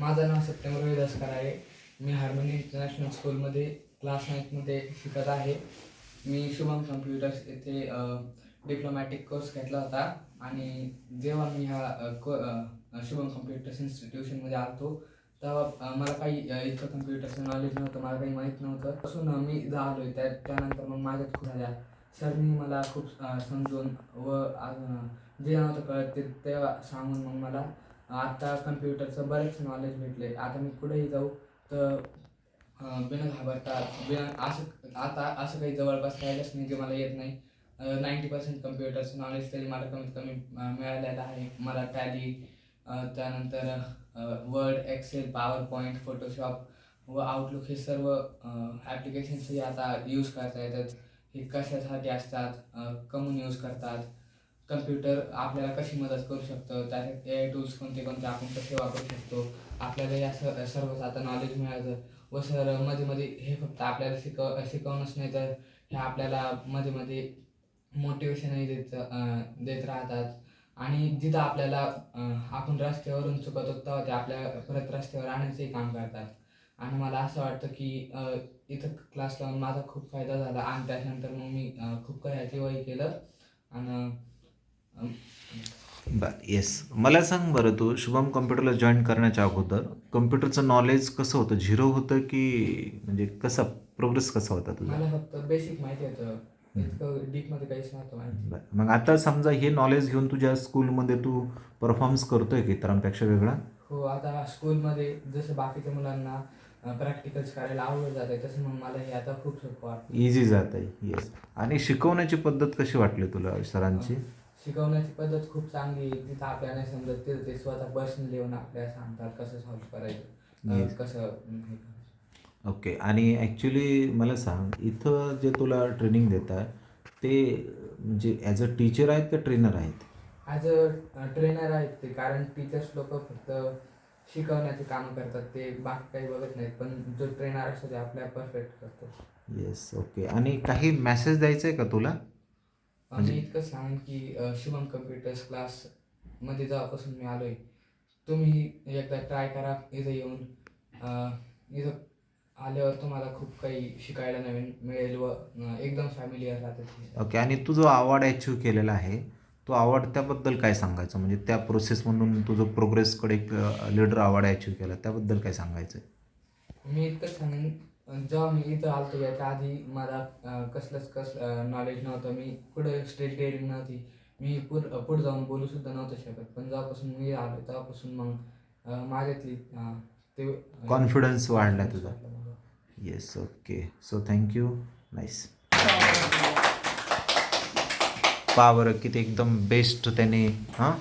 माझं नाव सप्टेंबर वेदासकर आहे. मी हार्मोनी इंटरनॅशनल स्कूलमध्ये क्लास नाईनमध्ये शिकत आहे. मी शुभम कम्प्युटर्स येथे डिप्लोमॅटिक कोर्स घेतला होता. आणि जेव्हा मी ह्या को शुभम कम्प्युटर्स इन्स्टिट्यूशनमध्ये आलतो तेव्हा मला काही इतकं कम्प्युटरचं नॉलेज नव्हतं मला काही माहीत नव्हतं. पासून मी झालो आहे त्या त्यानंतर मग माझ्यात खूप झाल्या सरनी मला खूप समजून व जे नव्हतं कळत ते तेव्हा सांगून मग मला आता कम्प्युटरचं बरेच नॉलेज भेटले आता मी कुठेही जाऊ तर बिना घाबरता बिना असं आता असं काही जवळपास राहिलंच नाही जे मला येत नाही. नाईंटी पर्सेंट कम्प्युटरचं नॉलेज तरी मला कमीत कमी मिळालेलं आहे. मला टॅली त्यानंतर Word Excel PowerPoint Photoshop व आउटलुक हे सर्व ॲप्लिकेशन्सही आता यूज करता येतात. हे कशासाठी असतात? कमून यूज करतात? कम्प्युटर आपल्याला कशी मदत करू शकतं? त्याच्यात ए आय टूल्स कोणते कोणते आपण कसे वापरू शकतो? आपल्याला या स सर्वच आता नॉलेज मिळालं व सरमध्ये मध्ये हे फक्त आपल्याला शिकव शिकवणंच नाही तर हे आपल्याला मध्ये मध्ये मोटिवेशनही देत देत राहतात. आणि जिथं आपल्याला आपण रस्त्यावरून चुकतो तेव्हा ते आपल्या परत रस्त्यावर आणण्याचंही काम करतात. आणि मला असं वाटतं की इथं क्लास लावून माझा खूप फायदा झाला. आणि त्याच्यानंतर मग मी खूप काही अचिव्हही केलं. आणि बर येस मला सांग बरं तू शुभम कम्प्युटरला जॉईन करण्याच्या अगोदर कम्प्युटरचं नॉलेज कसं होतं? झिरो होतं की म्हणजे कसा प्रोग्रेस कसा होता तुझा? मला फक्त बेसिक माहिती होतं. इतकं डीपमध्ये काहीच नव्हतं माहिती. बरं मग आता समजा हे नॉलेज घेऊन तुझ्या स्कूलमध्ये तू परफॉर्मन्स करतोय की इतरांपेक्षा वेगळा? हो आता स्कूलमध्ये जसं बाकीच्या मुलांना प्रॅक्टिकल्स करायला आवडत जाते तसं मग मला हे आता खूप सोपं वाटतं. इझी जात आहे येस आणि शिकवण्याची पद्धत कशी वाटली तुला सरांची? शिकवण्याची पद्धत खूप चांगली आहे. तिथं आपल्याला समजत. तिथं ते स्वतः पर्सनली येऊन आपल्याला सांगतात कसं सॉल्व्ह करायचं. Yes. कसं हे करायचं. ओके आणि ॲक्च्युली मला सांग इथं जे तुला ट्रेनिंग देतात ते म्हणजे ॲज अ टीचर आहेत का ट्रेनर आहेत? ॲज अ ट्रेनर आहेत ते. कारण टीचर्स लोक फक्त शिकवण्याचे कामं करतात. ते बाकी काही बघत नाहीत. पण जो ट्रेनर असतो ते आपल्या परफेक्ट करतो. येस ओके आणि काही मेसेज द्यायचा आहे का तुला? मी इतकं सांगेन की अ, शुभम कम्प्युटर्स क्लासमध्ये जेव्हापासून मी आलो आहे तुम्ही एकदा ट्राय करा इथं येऊन. अ, इथं आल्यावर तुम्हाला खूप काही शिकायला नवीन मिळेल व अ, एकदम फॅमिलियर राहतात ओके आणि तू जो अवॉर्ड अचीव केलेला आहे तो अवॉर्ड त्याबद्दल काय सांगायचं? म्हणजे त्या प्रोसेसमधून तुझं प्रोग्रेसकडे एक लीडर अवॉर्ड अचीव केला त्याबद्दल काय सांगायचं मी इतकंच सांगेन जेव्हा मी इथं आलतो याच्या आधी मला अ, कसलंच कस नॉलेज नव्हतं. मी कुठं स्टेज डेअरिंग नव्हती. मी पुढ पुढे जाऊन बोलू सुद्धा नव्हतं शकत. पण जेव्हापासून मी आलो तेव्हापासून मग अ, माझ्यातली अ, ते Confidence वाढला तुझा. Yes okay so thank you nice पहा बरं किती एकदम बेस्ट त्याने हां?